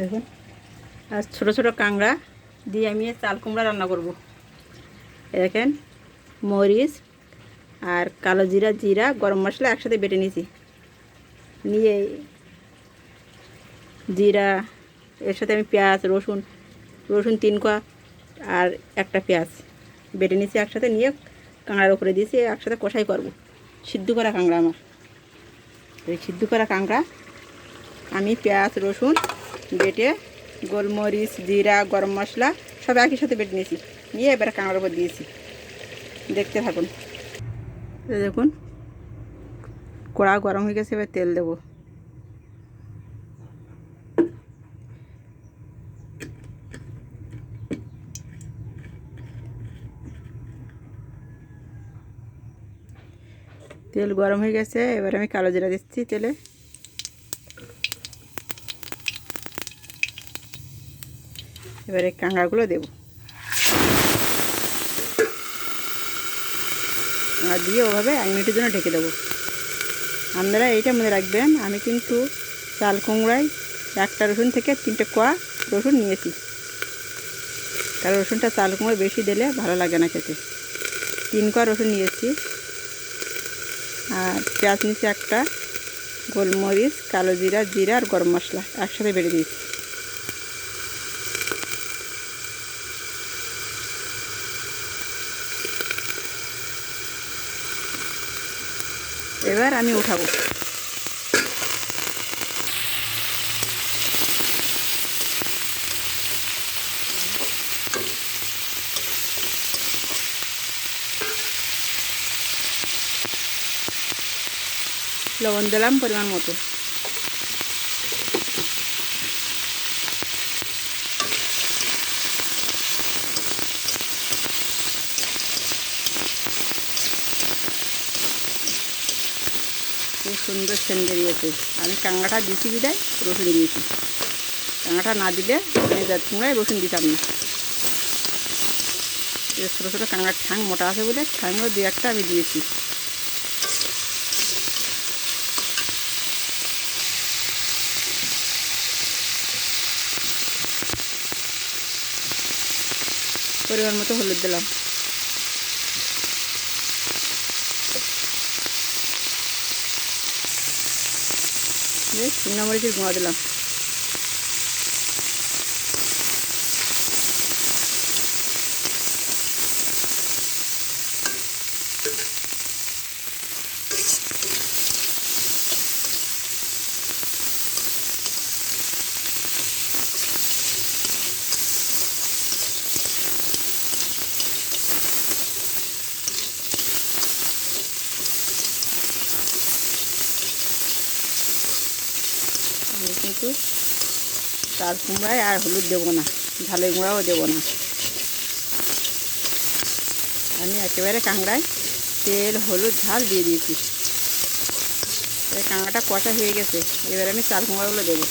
দেখুন আর ছোটো ছোটো কাঁকড়া দিয়ে আমি চাল কুমড়া রান্না করব। দেখেন, মরিচ আর কালো জিরা জিরা, গরম মশলা একসাথে বেটে নিয়েছি। নিয়ে জিরা, এর সাথে আমি পেঁয়াজ, রসুন রসুন তিন কোয়া আর একটা পেঁয়াজ বেটে নিয়েছি একসাথে নিয়ে কাঁকড়ার উপরে দিয়েছি, একসাথে কষাই করব। সিদ্ধ করা কাঁকড়া আমার। এই সিদ্ধ করা কাঁকড়া আমি পেঁয়াজ, রসুন বেটে গোলমরিচ, জিরা, গরম মশলা, সব একই সাথে বেটে নিয়েছি। নিয়ে এবারে কাঁকড়ার উপর দিয়েছি। দেখতে থাকুন। দেখুন, কড়া গরম হয়ে গেছে, এবার তেল দেবো। তেল গরম হয়ে গেছে, এবার আমি কালো জিরা দিচ্ছি তেলে। এবারে কাঁকড়াগুলো দেবো। আর দিয়ে ওভাবে এক মিনিটের জন্য ঢেকে দেবো। আপনারা এইটা মনে রাখবেন, আমি কিন্তু চাল কুমড়ায় একটা রসুন থেকে তিনটে কোয়া রসুন নিয়েছি। কারণ রসুনটা চাল কুমড়ো বেশি দিলে ভালো লাগে না খেতে। তিন কোয়া রসুন নিয়েছি। আর পেঁয়াজ নিয়েছি একটা, গোলমরিচ, কালো জিরা জিরা আর গরম মশলা একসাথে বেড়ে দিয়েছি। এবার আমি উঠাবো লবণ দিলাম পরিমাণ মতো সুন্দর সেন বেরিয়েছে। আমি কাঁকড়াটা দিয়েছি বিদায় রসুন দিয়েছি। কাঁকড়াটা না দিলে ভেজার কুমড়ায় রসুন দিতাম না। ছোটো ছোটো কাঁকড়ার ঠ্যাং মোটা আছে বলে ঠ্যাংও দু একটা আমি দিয়েছি। পরিমাণ মতো হলুদ দিলাম। শুকনো মরিচের গুঁড়া দিলাম। আমি কিন্তু চাল কুমড়ায় আর হলুদ দেবো না, ঝালের গুঁড়াও দেবো না। আমি একেবারে কাঁকড়ায় তেল, হলুদ, ঝাল দিয়ে দিয়েছি। কাঁকড়াটা কষা হয়ে গেছে, এবার আমি চাল কুমড়াগুলো দেবো।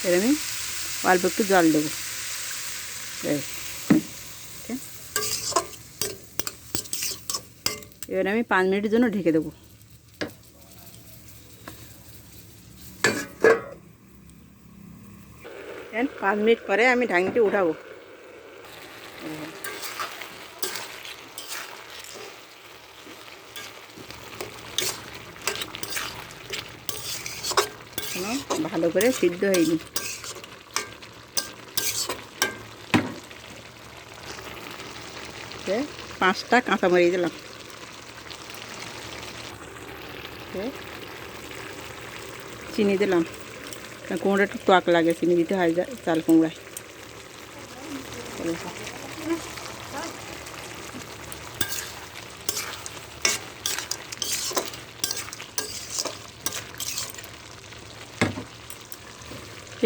এবার আমি অল্প একটু জল দেবো এই, ঠিক। এবার আমি পাঁচ মিনিটের জন্য ঢেকে দেবো দেন পাঁচ মিনিট পরে আমি ঢাকনিটি উঠাবো ভালো করে সিদ্ধ হয়নি পাঁচটা কাঁচামরিচ দিলাম। চিনি দিলাম। কুমড়ো একটু টক লাগে, চিনি দিতে হয় চাল কুমড়ায়।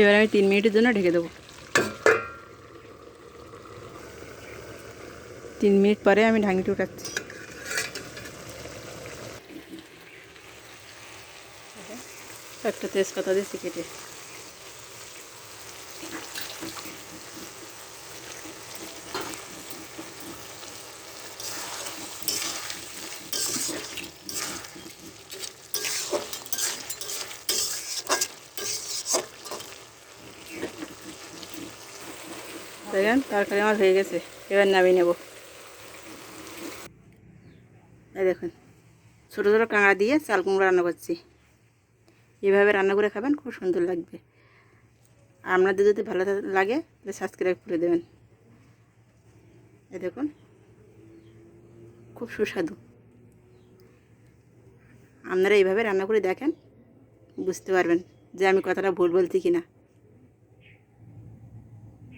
এবার আমি তিন মিনিটের জন্য ঢেকে দেবো। তিন মিনিট পরে আমি ঢাকনিটি উঠাচ্ছি। একটা তেজপাতা দিয়েছি কেটে দেখেন, তরকারি আমার হয়ে গেছে। এবার নামিয়ে নেব। এই দেখুন, ছোটো ছোটো কাঁকড়া দিয়ে চাল কুমড়ো রান্না করছি। এভাবে রান্না করে খাবেন, খুব সুন্দর লাগবে। আপনাদের যদি ভালো লাগে, তাহলে সাবস্ক্রাইব করে দেবেন। এই দেখুন, খুব সুস্বাদু। আপনারা এইভাবে রান্না করে দেখেন, বুঝতে পারবেন যে আমি কথাটা ভুল বলছি কি না